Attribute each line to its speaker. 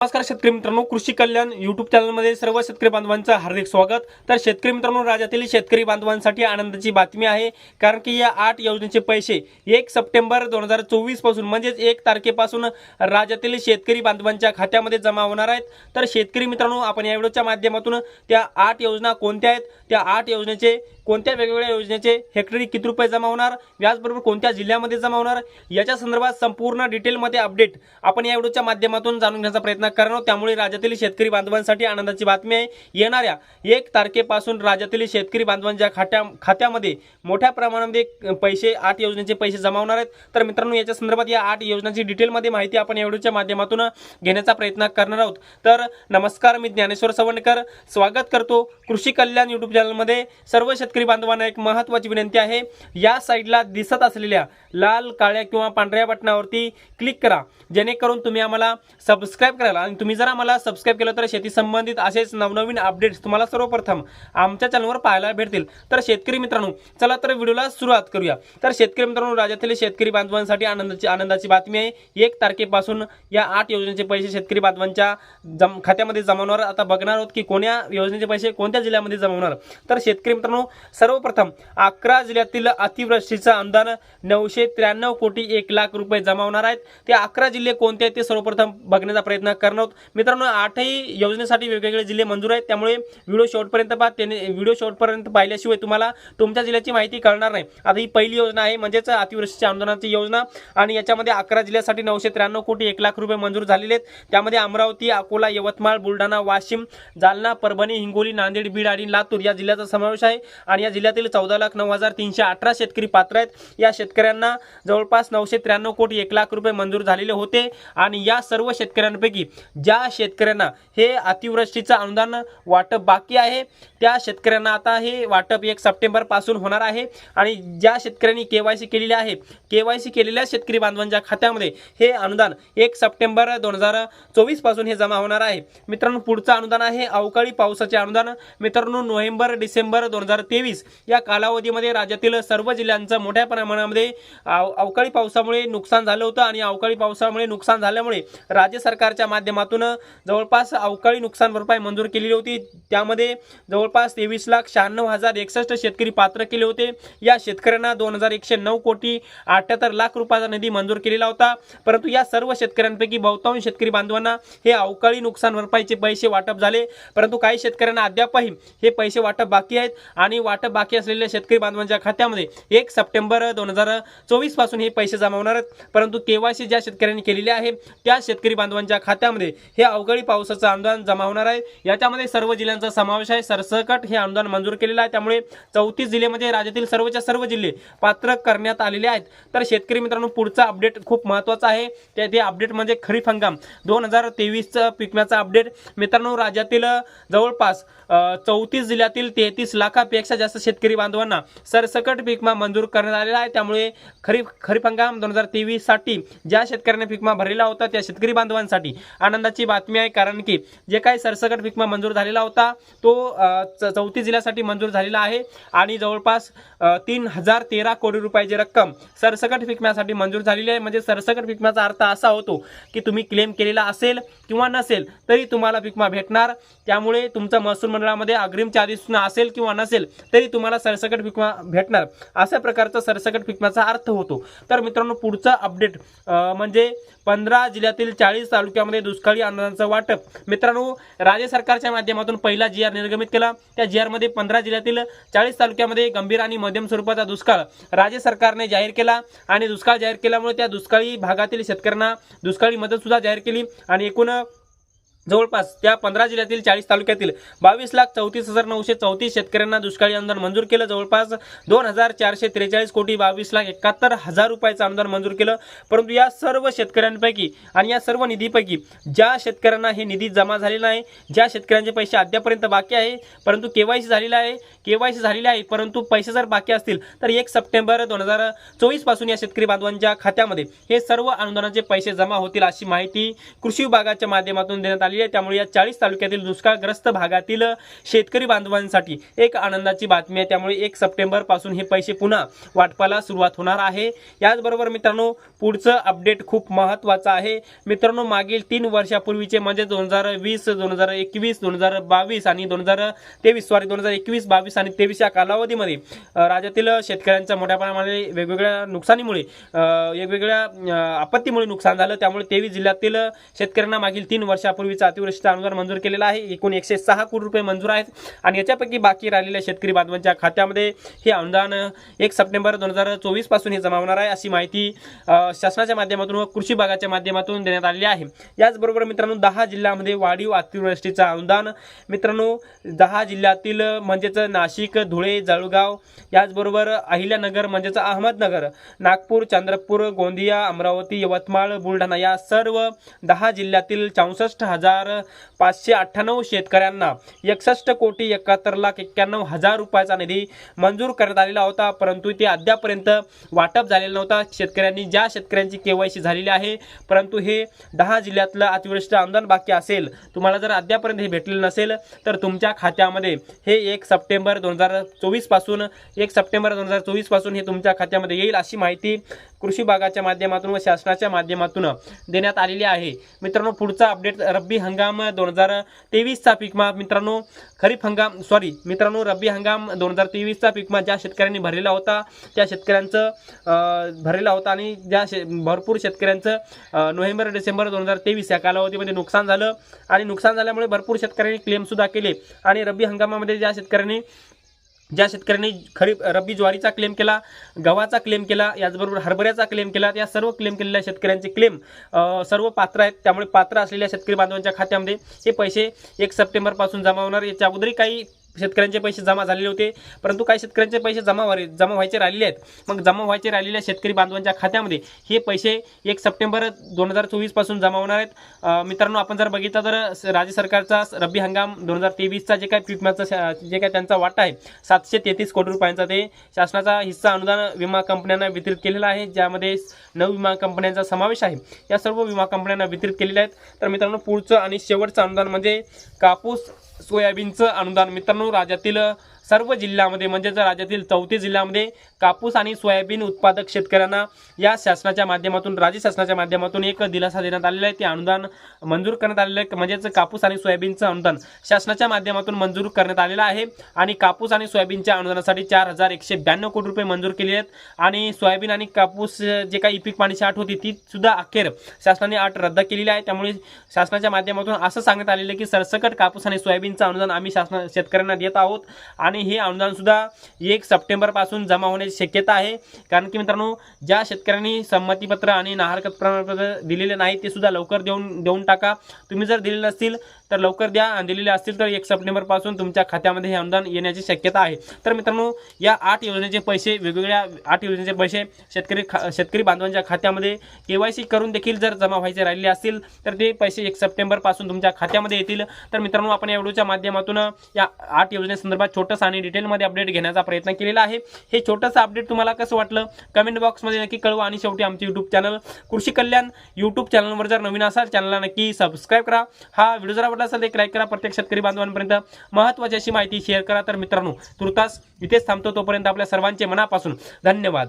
Speaker 1: नमस्कार शेतकरी मित्रांनो कृषी कल्याण युट्यूब चॅनलमध्ये सर्व शेतकरी बांधवांचं हार्दिक स्वागत. तर शेतकरी मित्रांनो राज्यातील शेतकरी बांधवांसाठी आनंदाची बातमी आहे. कारण की या आठ योजनेचे पैसे एक सप्टेंबर दोन हजार चोवीसपासून म्हणजेच एक तारखेपासून राज्यातील शेतकरी बांधवांच्या खात्यामध्ये जमा होणार आहेत. तर शेतकरी मित्रांनो आपण या व्हिडिओच्या माध्यमातून त्या आठ योजना कोणत्या आहेत त्या आठ योजनेचे कोणत्या वेगवेगळ्या योजनेचे हेक्टरी किती रुपये जमा होणार याचबरोबर कोणत्या जिल्ह्यामध्ये जमा होणार याच्या संदर्भात संपूर्ण डिटेलमध्ये अपडेट आपण या व्हिडिओच्या माध्यमातून जाणून घेण्याचा प्रयत्न करणार त्यामुळे राज्यातील शेतकरी बांधवांसाठी आनंदाची बातमी आहे. येणाऱ्या एक तारखेपासून राज्यातील शेतकरी बांधवांच्या खात्या खात्यामध्ये मोठ्या प्रमाणामध्ये पैसे आठ योजनेचे पैसे जमा होणार आहेत. तर मित्रांनो याच्या संदर्भात या आठ योजनांची डिटेलमध्ये माहिती आपण या व्हिडिओच्या माध्यमातून घेण्याचा प्रयत्न करणार आहोत. तर नमस्कार मी ज्ञानेश्वर सवणकर स्वागत करतो कृषी कल्याण यूट्यूब चॅनलमध्ये सर्व शेतकरी बांधवांना एक महत्त्वाची विनंती आहे. या साईडला दिसत असलेल्या लाल काळ्या किंवा पांढऱ्या बटनावरती क्लिक करा. जेणेकरून तुम्ही आम्हाला सबस्क्राईब करायला आणि तुम्ही जर आम्हाला सबस्क्राईब केलं तर शेती संबंधित असेच नवनवीन अपडेट्स तुम्हाला सर्वप्रथम आमच्या चॅनलवर पाहायला भेटतील. तर शेतकरी मित्रांनो चला तर व्हिडिओला सुरुवात करूया. तर शेतकरी मित्रांनो राज्यातील शेतकरी बांधवांसाठी आनंदाची आनंदाची बातमी आहे. एक तारखेपासून या आठ योजनेचे पैसे शेतकरी बांधवांच्या जम खात्यामध्ये जमावणार आता बघणार आहोत की कोण्या योजनेचे पैसे कोणत्या जिल्ह्यामध्ये जमावणार तर शेतकरी मित्रांनो सर्वप्रथम अकरा जिल्ह्यातील अतिवृष्टीचा अनुदान नऊशे त्र्याण्णव कोटी एक लाख रुपये जमावणार आहेत. ते अकरा जिल्हे कोणते आहेत ते सर्वप्रथम बघण्याचा प्रयत्न कर. करणार आहोत. मित्रांनो आठही योजनेसाठी वेगवेगळे जिल्हे मंजूर आहेत. त्यामुळे व्हिडिओ शॉर्टपर्यंत पहा. त्याने व्हिडिओ शॉर्टपर्यंत पाहिल्याशिवाय तुम्हाला तुमच्या जिल्ह्याची माहिती कळणार नाही. आता ही पहिली योजना आहे म्हणजेच अतिवृष्टीच्या अनुदानाची योजना. आणि याच्यामध्ये अकरा जिल्ह्यासाठी नऊशे त्र्याण्णव कोटी एक लाख रुपये मंजूर झालेले आहेत. त्यामध्ये अमरावती अकोला यवतमाळ बुलढाणा वाशिम जालना परभणी हिंगोली नांदेड बीड आणि लातूर या जिल्ह्याचा समावेश आहे. आणि या जिल्ह्यातील चौदा लाख नऊ हजार तीनशे अठरा शेतकरी पात्र आहेत. या शेतकऱ्यांना जवळपास नऊशे त्र्याण्णव कोटी एक लाख रुपये मंजूर झालेले होते. आणि या सर्व शेतकऱ्यांपैकी ज्या शेतकऱ्यांना हे अतिवृष्टीचं अनुदान वाटप बाकी आहे त्या शेतकऱ्यांना आता हे वाटप एक सप्टेंबरपासून होणार आहे. आणि ज्या शेतकऱ्यांनी केवायसी केलेली आहे केवायसी केलेल्या शेतकरी बांधवांच्या खात्यामध्ये हे अनुदान एक सप्टेंबर दोन हजार चोवीसपासून हे जमा होणार आहे. मित्रांनो पुढचं अनुदान आहे अवकाळी पावसाचे अनुदान. मित्रांनो नोव्हेंबर डिसेंबर दोन हजार तेवीस या कालावधीमध्ये राज्यातील सर्व जिल्ह्यांचं मोठ्या प्रमाणामध्ये अव- अवकाळी पावसामुळे नुकसान झालं होतं. आणि अवकाळी पावसामुळे नुकसान झाल्यामुळे राज्य सरकारच्या माध्यमातून जवळपास अवकाळी नुकसान भरपाई मंजूर केलेली होती. त्यामध्ये जवळपास तेवीस लाख शहाण्णव हजार एकसष्ट शेतकरी पात्र केले होते. या शेतकऱ्यांना दोन हजार एकशे नऊ कोटी अठ्याहत्तर लाख रुपयाचा निधी मंजूर केलेला होता. परंतु या सर्व शेतकऱ्यांपैकी बहुतांश शेतकरी बांधवांना हे अवकाळी नुकसान भरपाईचे पैसे वाटप झाले. परंतु काही शेतकऱ्यांना अद्यापही हे पैसे वाटप बाकी आहेत आणि वाटप बाकी असलेल्या शेतकरी बांधवांच्या खात्यामध्ये एक सप्टेंबर दोन हजार चोवीसपासून हे पैसे जमा होणार आहेत. परंतु केवायसी ज्या शेतकऱ्यांनी केलेली आहे त्या शेतकरी बांधवांच्या खात्यामध्ये हे अवकाळी पावसाचं अनुदान जमा होणार आहे. याच्यामध्ये सर्व जिल्ह्यांचा समावेश आहे. सरसकट हे अनुदान मंजूर केलेलं आहे. त्यामुळे चौतीस जिल्ह्यामध्ये राज्यातील सर्वच्या सर्व जिल्हे पात्र करण्यात आलेले आहेत. तर शेतकरी मित्रांनो पुढचा अपडेट खूप महत्त्वाचा आहे. ते ते अपडेट म्हणजे खरीप हंगाम. दोन हजार तेवीसचं पिकण्याचा अपडेट. मित्रांनो राज्यातील जवळपास चौतीस जिल्ह्यातील तेहतीस लाखापेक्षा जास्त शेतकरी बांधवांना सरसकट पीकमा मंजूर करण्यात आलेला आहे. त्यामुळे खरीप खरीप हंगाम दोन हजार तेवीससाठी ज्या शेतकऱ्यांनी पीकमा भरलेला होता त्या शेतकरी बांधवांसाठी आनंदाची बातमी आहे. कारण की जे काही सरसकट विकमा मंजूर झालेला होता तो च- चौतीस जिल्ह्यासाठी मंजूर झालेला आहे. आणि जवळपास तीन हजार तेरा कोटी रुपयाची रक्कम सरसकट विकम्यासाठी मंजूर झालेली आहे. म्हणजे सरसकट पिकम्याचा अर्थ असा होतो की तुम्ही क्लेम केलेला असेल किंवा नसेल तरी तुम्हाला विकमा भेटणार. त्यामुळे तुमचं महसूल मंडळामध्ये अग्रिमच्या चार्जेस असेल किंवा नसेल तरी तुम्हाला सरसकट विकमा भेटणार. अशा प्रकारचा सरसकट पिकम्याचा अर्थ होतो. तर मित्रांनो पुढचं अपडेट म्हणजे पंधरा जिल्ह्यातील चाळीस तालुक्यामध्ये दुष्काळी अनुदानाचं वाटप. मित्रांनो राज्य सरकारच्या माध्यमातून पहिला जी आर निर्गमित केला. त्या जी आरमध्ये पंधरा जिल्ह्यातील चाळीस तालुक्यामध्ये गंभीर आणि मध्यम स्वरूपाचा दुष्काळ राज्य सरकारने जाहीर केला आणि दुष्काळ जाहीर केल्यामुळे त्या दुष्काळी भागातील शेतकऱ्यांना दुष्काळी मदत सुद्धा जाहीर केली आणि एकूण जवळपास त्या पंधरा जिल्ह्यातील चाळीस तालुक्यातील बावीस लाख चौतीस हजार नऊशे चौतीस शेतकऱ्यांना दुष्काळी अनुदान मंजूर केलं. जवळपास दोन हजार चारशे त्रेचाळीस कोटी बावीस लाख एकाहत्तर हजार रुपयाचं अनुदान मंजूर केलं. परंतु या सर्व शेतकऱ्यांपैकी आणि या सर्व निधीपैकी ज्या शेतकऱ्यांना हे निधी जमा झालेला आहे ज्या शेतकऱ्यांचे पैसे अद्यापर्यंत बाकी आहे परंतु केवायसी झालेला आहे केवायसी झालेली आहे परंतु पैसे जर बाकी असतील तर एक सप्टेंबर दोन हजार चोवीसपासून या शेतकरी बांधवांच्या खात्यामध्ये हे सर्व अनुदानाचे पैसे जमा होतील अशी माहिती कृषी विभागाच्या माध्यमातून देण्यात आली आली आहे. त्यामुळे या चाळीस तालुक्यातील दुष्काळग्रस्त भागातील शेतकरी बांधवांसाठी एक आनंदाची बातमी आहे. त्यामुळे एक सप्टेंबरपासून हे पैसे पुन्हा वाटपाला सुरुवात होणार आहे. याचबरोबर मित्रांनो पुढचं अपडेट खूप महत्त्वाचं आहे. मित्रांनो मागील तीन वर्षापूर्वीचे म्हणजे दोन हजार वीस दोन हजार एकवीस दोन हजार बावीस आणि दोन हजार तेवीस सॉरी दोन हजार एकवीस बावीस आणि तेवीस या कालावधीमध्ये राज्यातील शेतकऱ्यांच्या मोठ्या प्रमाणामध्ये वेगवेगळ्या नुकसानीमुळे वेगवेगळ्या आपत्तीमुळे नुकसान झालं. त्यामुळे तेवीस जिल्ह्यातील शेतकऱ्यांना मागील तीन वर्षापूर्वीचा अतिवृष्टीचा अनुदान मंजूर केलेलं आहे. एकूण एकशे सहा कोटी रुपये मंजूर आहेत. आणि याच्यापैकी बाकी राहिलेल्या शेतकरी बांधवांच्या खात्यामध्ये हे अनुदान एक सप्टेंबर दोन हजार चोवीसपासून हे जमा होणार आहे अशी माहिती शासनाच्या माध्यमातून व कृषी विभागाच्या माध्यमातून देण्यात आलेली आहे. याचबरोबर मित्रांनो दहा जिल्ह्यामध्ये वाढीव अतिवृष्टीचं अनुदान मित्रांनो दहा जिल्ह्यातील म्हणजेच नाशिक धुळे जळगाव याचबरोबर अहिल्यानगर म्हणजेच अहमदनगर नागपूर चंद्रपूर गोंदिया अमरावती यवतमाळ बुलढाणा या सर्व दहा जिल्ह्यातील चौसष्ट हजार पाचशे अठ्ठ्याण्णव शेतकऱ्यांना एकसष्ट कोटी एकाहत्तर लाख एक्क्याण्णव हजार रुपयाचा निधी मंजूर करण्यात आलेला होता. परंतु ते अद्यापर्यंत वाटप झालेला नव्हता. शेतकऱ्यांनी ज्या शेतकऱ्यांची केवायसी झालेली आहे परंतु हे दहा जिल्ह्यातलं अतिवृष्टी अनुदान बाकी असेल तुम्हाला जर अद्यापर्यंत हे भेटलेलं नसेल तर तुमच्या खात्यामध्ये हे एक सप्टेंबर दोन हजार चोवीसपासून एक सप्टेंबर दोन हजार चोवीसपासून हे तुमच्या खात्यामध्ये येईल अशी माहिती कृषी विभागाच्या माध्यमातून व शासनाच्या माध्यमातून देण्यात आलेली आहे. मित्रांनो पुढचा अपडेट रब्बी हंगाम दोन हजार तेवीसचा पीकमा मित्रांनो खरीप हंगाम सॉरी मित्रांनो रब्बी हंगाम दोन हजार तेवीसचा पीकमा ज्या शेतकऱ्यांनी भरलेला होता त्या शेतकऱ्यांचं भरलेला होता आणि ज्या शे भरपूर शेतकऱ्यांचं नोव्हेंबर डिसेंबर दोन हजार तेवीस या कालावधीमध्ये नुकसान झालं. आणि नुकसान झाल्यामुळे भरपूर शेतकऱ्यांनी क्लेमसुद्धा केले. आणि रब्बी हंगामामध्ये ज्या शेतकऱ्यांनी ज्या शेतकऱ्यांनी खरीप रब्बी ज्वारीचा क्लेम केला गव्हाचा क्लेम केला याचबरोबर हरभऱ्याचा क्लेम केला या सर्व क्लेम केलेल्या शेतकऱ्यांचे क्लेम सर्व पात्र आहेत. त्यामुळे पात्र असलेल्या शेतकरी बांधवांच्या खात्यामध्ये हे पैसे एक सप्टेंबरपासून जमा होणार. याच्या अगोदरही काही शेतकऱ्यांचे पैसे जमा झालेले होते. परंतु काही शेतकऱ्यांचे पैसे जमा व्हाय जमा व्हायचे राहिलेले आहेत. मग जमा व्हायचे राहिलेल्या शेतकरी बांधवांच्या खात्यामध्ये हे पैसे एक सप्टेंबर दोन हजार चोवीसपासून जमा होणार आहेत. मित्रांनो आपण जर बघितलं तर राज्य सरकारचा रब्बी हंगाम दोन हजार तेवीसचा जे काय पीक विम्याचा शा- जे काय त्यांचा वाटा आहे सातशे तेहतीस कोटी रुपयांचा ते शासनाचा हिस्सा अनुदान विमा कंपन्यांना वितरित केलेला आहे ज्यामध्ये नऊ विमा कंपन्यांचा समावेश आहे. या सर्व विमा कंपन्यांना वितरित केलेल्या आहेत. तर मित्रांनो पुढचं आणि शेवटचं अनुदान म्हणजे कापूस सोयाबीनचं अनुदान. मित्रांनो राज्यातील सर्व जिल्ह्यामध्ये म्हणजेच राज्यातील चौतीस जिल्ह्यामध्ये कापूस आणि सोयाबीन उत्पादक शेतकऱ्यांना या शासनाच्या माध्यमातून राज्य शासनाच्या माध्यमातून एक दिलासा देण्यात आलेला आहे. ते अनुदान मंजूर करण्यात आलेलं आहे. म्हणजेच कापूस आणि सोयाबीनचं अनुदान शासनाच्या माध्यमातून मंजूर करण्यात आलेलं आहे. आणि कापूस आणि सोयाबीनच्या अनुदानासाठी चार हजार एकशे ब्याण्णव कोटी रुपये मंजूर केले आहेत. आणि सोयाबीन आणि कापूस जे काही पीक पाण्याची आठ होती ती सुद्धा अखेर शासनाने आठ रद्द केलेली आहे. त्यामुळे शासनाच्या माध्यमातून असं सांगण्यात आलेलं आहे की सरसकट कापूस आणि सोयाबीनचं अनुदान आम्ही शासना शेतकऱ्यांना देत आहोत. आणि हे अनुदानसुद्धा एक सप्टेंबरपासून जमा होण्याची शक्यता आहे. कारण की मित्रांनो ज्या शेतकऱ्यांनी संमतीपत्र आणि नाहरकत प्रमाणपत्र दिलेले नाही ते सुद्धा लवकर देऊन देऊन टाका. तुम्ही जर दिले नसतील तर लवकर द्या. दिलेले असतील तर एक सप्टेंबरपासून तुमच्या खात्यामध्ये हे अनुदान येण्याची शक्यता आहे. तर मित्रांनो या आठ योजनेचे पैसे वेगवेगळ्या आठ योजनेचे पैसे शेतकरी खा शेतकरी बांधवांच्या खात्यामध्ये केवायसी करून देखील जर जमा व्हायचे राहिले असतील तर ते पैसे एक सप्टेंबरपासून तुमच्या खात्यामध्ये येतील. तर मित्रांनो आपण या व्हिडिओच्या माध्यमातून या आठ योजनेसंदर्भात छोटंसं आणि डिटेलमध्ये अपडेट घेण्याचा प्रयत्न केलेला आहे. हे छोटंसं अपडेट तुम्हाला कसं वाटलं? कमेंट बॉक्समध्ये नक्की कळवा. आणि शेवटी आमचे यूट्यूब चॅनल कृषी कल्याण यूट्यूब चॅनलवर जर नवीन असाल चॅनलला नक्की सबस्क्राईब करा. हा व्हिडिओ जर आवडला असेल एक लाईक करा. प्रत्येक शेतकरी बांधवांपर्यंत महत्वाची अशी माहिती शेअर करा. तर मित्रांनो तुर्तास इथेच थांबतो तोपर्यंत आपल्या सर्वांचे मनापासून धन्यवाद.